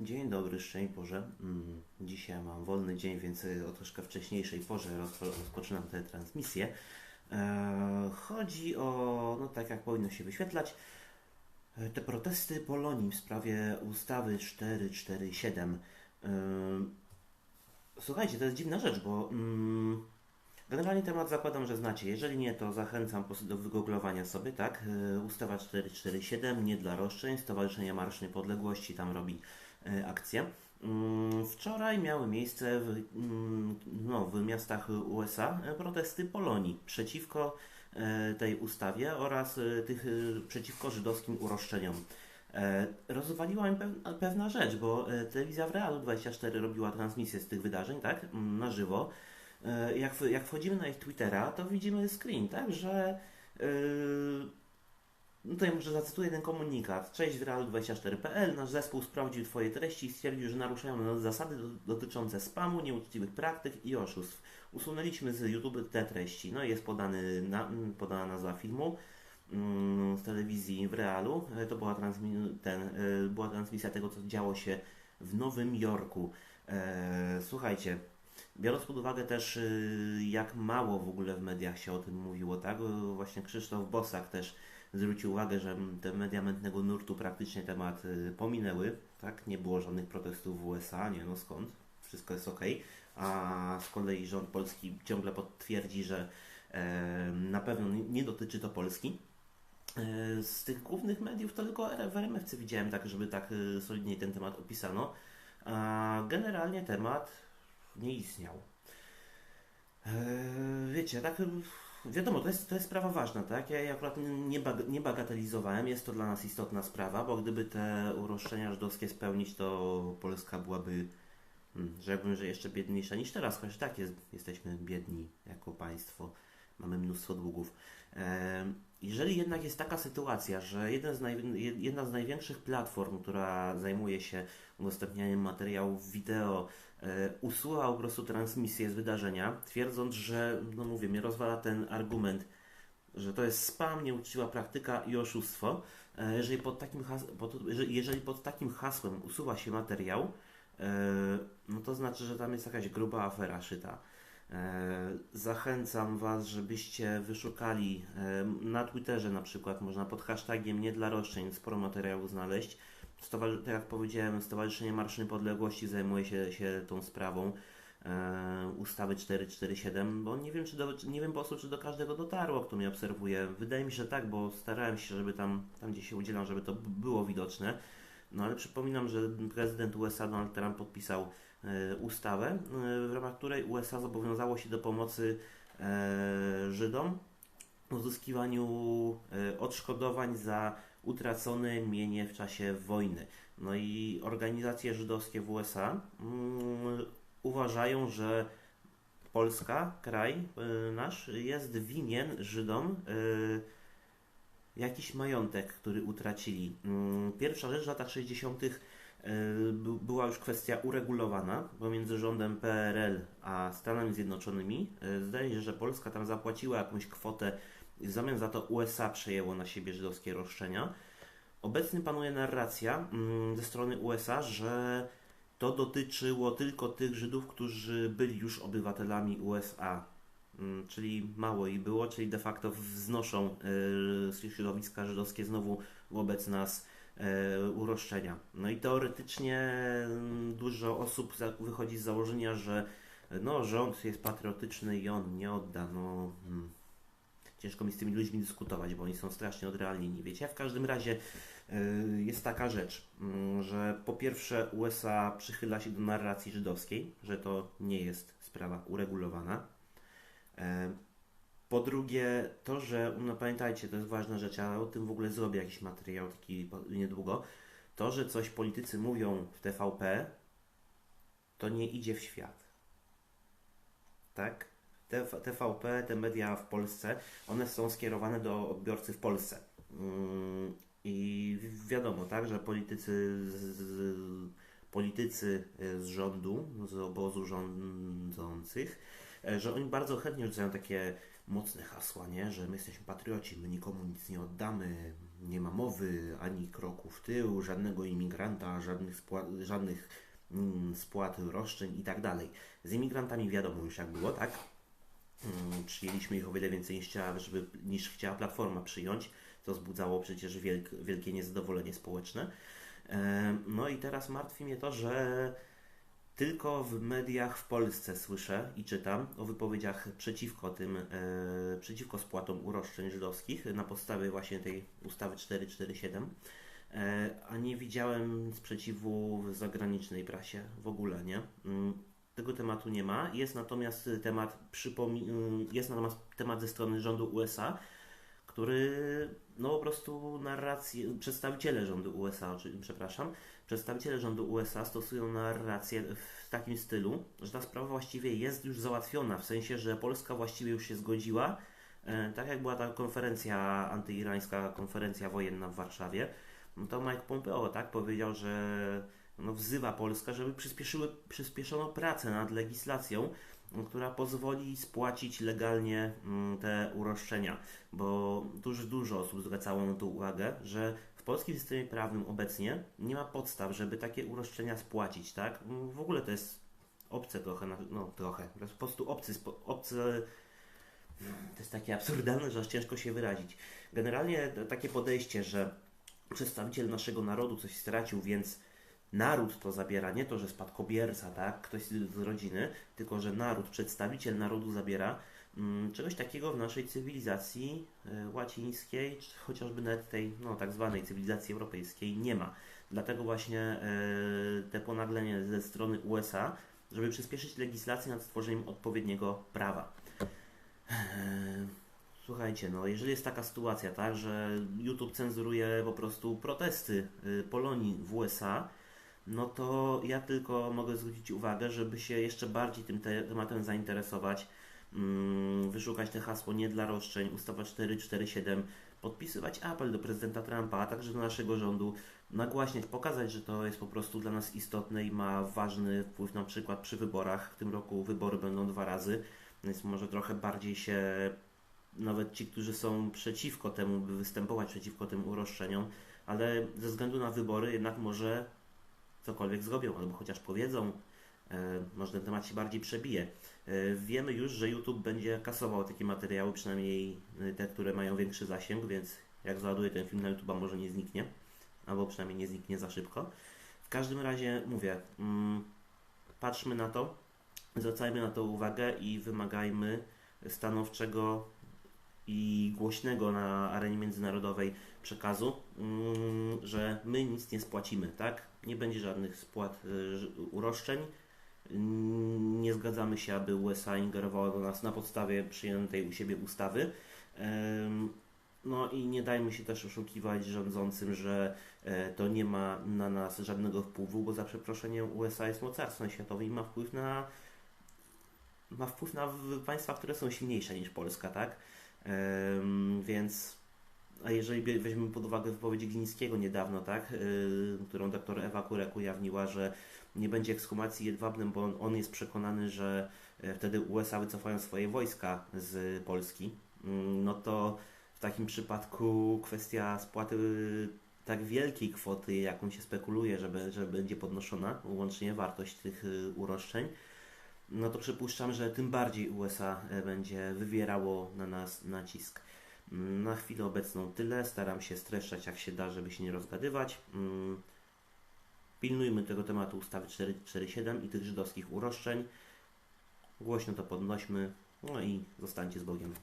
Dzień dobry, szczęść Boże. Mm, Dzisiaj mam wolny dzień, więc o troszkę wcześniejszej porze rozpo- rozpoczynam tę transmisję. E, Chodzi o, no tak jak powinno się wyświetlać, e, te protesty Polonii w sprawie ustawy 447. E, Słuchajcie, to jest dziwna rzecz, bo mm, generalnie temat zakładam, że znacie. Jeżeli nie, to zachęcam do wygooglowania sobie, tak? Ustawa 447, nie dla roszczeń, Stowarzyszenie Marsz Niepodległości tam robi e, akcję. Mm, Wczoraj miały miejsce w, mm, no, w miastach USA e, protesty Polonii przeciwko e, tej ustawie oraz tych przeciwko żydowskim uroszczeniom. Rozwaliła mi pew- pewna rzecz, bo telewizja w Realu 24 robiła transmisję z tych wydarzeń, tak, mm, na żywo. Jak, jak wchodzimy na ich Twittera, to widzimy screen, tak, że yy, tutaj może zacytuję ten komunikat. Cześć w Realu24.pl. Nasz zespół sprawdził Twoje treści i stwierdził, że naruszają zasady do- dotyczące spamu, nieuczciwych praktyk i oszustw. Usunęliśmy z YouTube te treści. No i jest podany na, podana nazwa filmu mm, z telewizji w Realu. E, To była, transmi- ten, e, była transmisja tego, co działo się w Nowym Jorku. E, Słuchajcie, biorąc pod uwagę też, jak mało w ogóle w mediach się o tym mówiło, tak? Właśnie Krzysztof Bosak też zwrócił uwagę, że te media mętnego nurtu praktycznie temat y, pominęły, tak? Nie było żadnych protestów w USA, nie no skąd? Wszystko jest ok. A z kolei rząd polski ciągle potwierdzi, że e, na pewno nie, dotyczy to Polski. E, Z tych głównych mediów to tylko w RMFC widziałem tak, żeby tak y, solidniej ten temat opisano. A generalnie temat nie istniał. Eee, Wiecie, tak y, wiadomo, to jest, to jest sprawa ważna, tak? Ja jej akurat nie, bag, nie bagatelizowałem, jest to dla nas istotna sprawa, bo gdyby te uroszczenia żydowskie spełnić, to Polska byłaby, hmm, rzekłbym, że jeszcze biedniejsza niż teraz, chociaż tak jest, jesteśmy biedni jako państwo, mamy mnóstwo długów. Eee, Jeżeli jednak jest taka sytuacja, że z jedna z największych platform, która zajmuje się udostępnianiem materiałów wideo, e, usuwa po prostu transmisję z wydarzenia, twierdząc, że, no mówię, mnie rozwala ten argument, że to jest spam, nieuczciwa praktyka i oszustwo. E, Jeżeli pod takim, has, pod, jeżeli pod takim hasłem usuwa się materiał, e, no to znaczy, że tam jest jakaś gruba afera szyta. E, Zachęcam Was, żebyście wyszukali e, na Twitterze na przykład, można pod hashtagiem nie dla roszczeń sporo materiałów znaleźć. Stowarzy- tak jak powiedziałem, Stowarzyszenie Marsz Niepodległości zajmuje się, się tą sprawą e, ustawy 447, bo nie wiem, czy do, nie wiem po prostu, czy do każdego dotarło, kto mnie obserwuje. Wydaje mi się, że tak, bo starałem się, żeby tam, tam gdzie się udzielam, żeby to było widoczne. No ale przypominam, że prezydent USA Donald Trump podpisał ustawę, e, w ramach której USA zobowiązało się do pomocy e, Żydom w uzyskiwaniu e, odszkodowań za utracone mienie w czasie wojny. No i organizacje żydowskie w USA mm, uważają, że Polska, kraj nasz, jest winien Żydom jakiś majątek, który utracili. Mm, Pierwsza rzecz w latach 60. y, by- była już kwestia uregulowana pomiędzy rządem PRL a Stanami Zjednoczonymi. Y, Zdaje się, że Polska tam zapłaciła jakąś kwotę i w zamian za to USA przejęło na siebie żydowskie roszczenia. Obecnie panuje narracja mm, ze strony USA, że to dotyczyło tylko tych Żydów, którzy byli już obywatelami USA. Mm, Czyli mało ich było, czyli de facto wznoszą y, środowiska żydowskie znowu wobec nas uroszczenia. No i teoretycznie mm, dużo osób wychodzi z założenia, że no, rząd jest patriotyczny i on nie odda. No, mm, ciężko mi z tymi ludźmi dyskutować, bo oni są strasznie odrealnieni. Wiecie, w każdym razie y, jest taka rzecz, mm, że po pierwsze USA przychyla się do narracji żydowskiej, że to nie jest sprawa uregulowana. E, Po drugie, to, że, no pamiętajcie, to jest ważna rzecz, ale o tym w ogóle zrobię jakiś materiał taki niedługo. To, że coś politycy mówią w TVP, to nie idzie w świat. Tak? TV- TVP, te media w Polsce, one są skierowane do odbiorcy w Polsce. Mm, I wi- wiadomo, tak, że politycy z, z, politycy e, z rządu, z obozu rządzących, e, że oni bardzo chętnie rzucają takie mocne hasła, nie? że my jesteśmy patrioci, my nikomu nic nie oddamy, nie ma mowy ani kroku w tył, żadnego imigranta, żadnych, spła- żadnych mm, spłat roszczeń i tak dalej. Z imigrantami wiadomo już jak było, tak? Mm, Przyjęliśmy ich o wiele więcej niż chciała, żeby, niż chciała Platforma przyjąć. To wzbudzało przecież wielk, wielkie niezadowolenie społeczne. E, No i teraz martwi mnie to, że tylko w mediach w Polsce słyszę i czytam o wypowiedziach przeciwko tym, e, przeciwko spłatom uroszczeń żydowskich na podstawie właśnie tej ustawy 447, e, a nie widziałem sprzeciwu w zagranicznej prasie w ogóle, nie? Mm, Tego tematu nie ma. Jest natomiast temat, mm, jest natomiast temat ze strony rządu USA, który no po prostu narrację, przedstawiciele rządu USA, czy, przepraszam, przedstawiciele rządu USA stosują narrację w takim stylu, że ta sprawa właściwie jest już załatwiona, w sensie, że Polska właściwie już się zgodziła, e, tak jak była ta konferencja antyirańska, konferencja wojenna w Warszawie, no to Mike Pompeo tak powiedział, że no, wzywa Polskę, żeby przyspieszyły, przyspieszono pracę nad legislacją, która pozwoli spłacić legalnie mm, te uroszczenia, bo dużo, dużo osób zwracało na to uwagę, że w polskim systemie prawnym obecnie nie ma podstaw, żeby takie uroszczenia spłacić, tak? Mm, W ogóle to jest obce trochę, no trochę, po prostu obcy, obcy, to jest takie absurdalne, że aż ciężko się wyrazić. Generalnie takie podejście, że przedstawiciel naszego narodu coś stracił, więc naród to zabiera, nie to, że spadkobierca, tak, ktoś z rodziny, tylko że naród, przedstawiciel narodu zabiera. Mm, Czegoś takiego w naszej cywilizacji e, łacińskiej, czy chociażby nawet tej no, tak zwanej cywilizacji europejskiej nie ma. Dlatego właśnie e, te ponaglenie ze strony USA, żeby przyspieszyć legislację nad stworzeniem odpowiedniego prawa. Eee, Słuchajcie, no jeżeli jest taka sytuacja, tak, że YouTube cenzuruje po prostu protesty y, Polonii w USA, no to ja tylko mogę zwrócić uwagę, żeby się jeszcze bardziej tym te tematem zainteresować, mm, wyszukać te hasło nie dla roszczeń, ustawa 447, podpisywać apel do prezydenta Trumpa, a także do naszego rządu, nagłaśniać, pokazać, że to jest po prostu dla nas istotne i ma ważny wpływ na przykład przy wyborach. W tym roku wybory będą dwa razy, więc może trochę bardziej się nawet ci, którzy są przeciwko temu, by występować przeciwko tym uroszczeniom, ale ze względu na wybory jednak może cokolwiek zrobią, albo chociaż powiedzą, e, może ten temat się bardziej przebije. E, wiemy już, że YouTube będzie kasował takie materiały, przynajmniej e, te, które mają większy zasięg, więc jak załaduję ten film na YouTube, może nie zniknie, albo przynajmniej nie zniknie za szybko. W każdym razie mówię, mm, patrzmy na to, zwracajmy na to uwagę i wymagajmy stanowczego i głośnego na arenie międzynarodowej przekazu, mm, że my nic nie spłacimy, tak? Nie będzie żadnych spłat ż- uroszczeń. Nie zgadzamy się, aby USA ingerowało do nas na podstawie przyjętej u siebie ustawy. No i nie dajmy się też oszukiwać rządzącym, że e, to nie ma na nas żadnego wpływu, bo za przeproszeniem USA jest mocarstwem światowym i ma wpływ na ma wpływ na państwa, które są silniejsze niż Polska, tak? Więc, a jeżeli weźmiemy pod uwagę wypowiedź Glińskiego niedawno, tak, y, którą doktor Ewa Kurek ujawniła, że nie będzie ekshumacji jedwabnym, bo on, on jest przekonany, że e, wtedy USA wycofają swoje wojska z Polski, mm, no to w takim przypadku kwestia spłaty tak wielkiej kwoty, jaką się spekuluje, że, że będzie podnoszona łącznie wartość tych y, uroszczeń, no to przypuszczam, że tym bardziej USA e, będzie wywierało na nas nacisk. Mm, Na chwilę obecną tyle. Staram się streszczać jak się da, żeby się nie rozgadywać. Mm, Pilnujmy tego tematu ustawy 447 i tych żydowskich uroszczeń. Głośno to podnośmy. No i zostańcie z Bogiem.